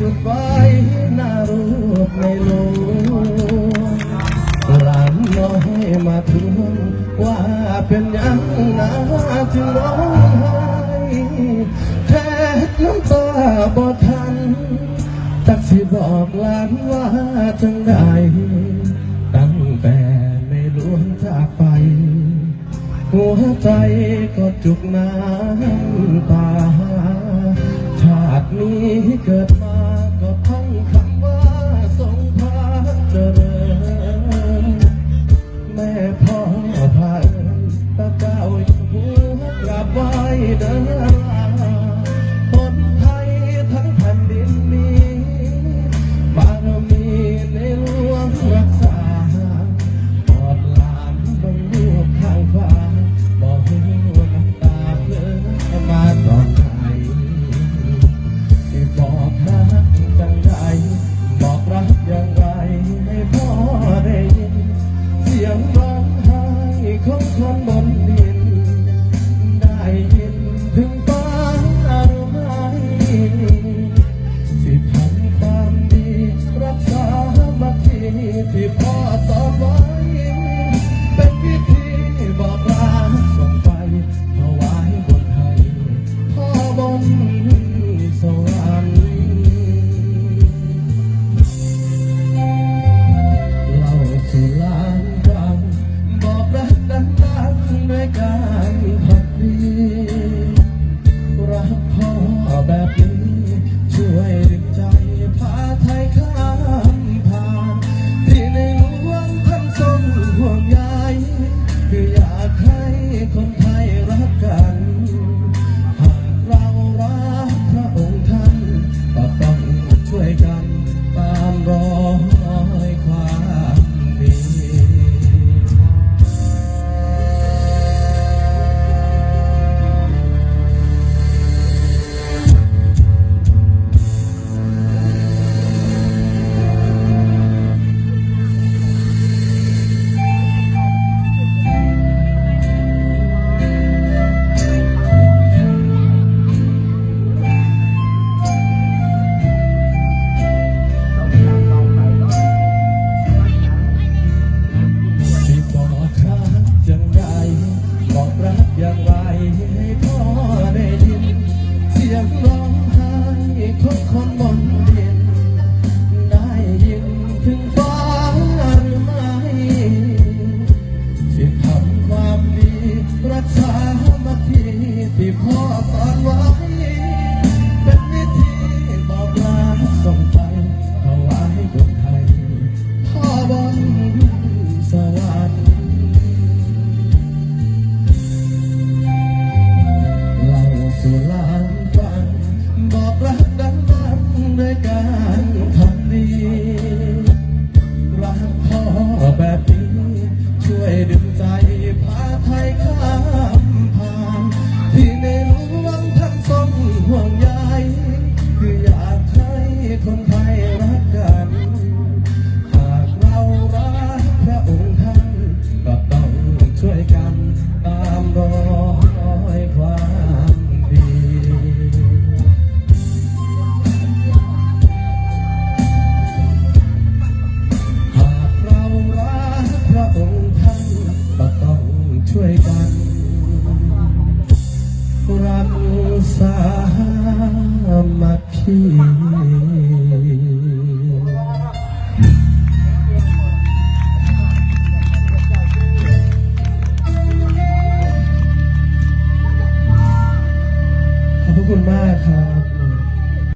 จุดไฟน้ารูปในโลรำน้อยมาทวงว่าเป็นยังนาจึงร้องไห้แทกน้ำตาบ่ทันตักสิบอกลานว่าจังได้ตั้งแต่ในหลวงจากไป หัวใจก็จุกน้ำตา นี้เกิดมาก็ต้องคำว่าทรงพระเจริญแม่พ่อพาเอิตะเก้าหัวกราบไหว้เด้อ งร้องไห้ของคนบนดิน time. รักษามาที่ที่พ่อสอนว่า 记忆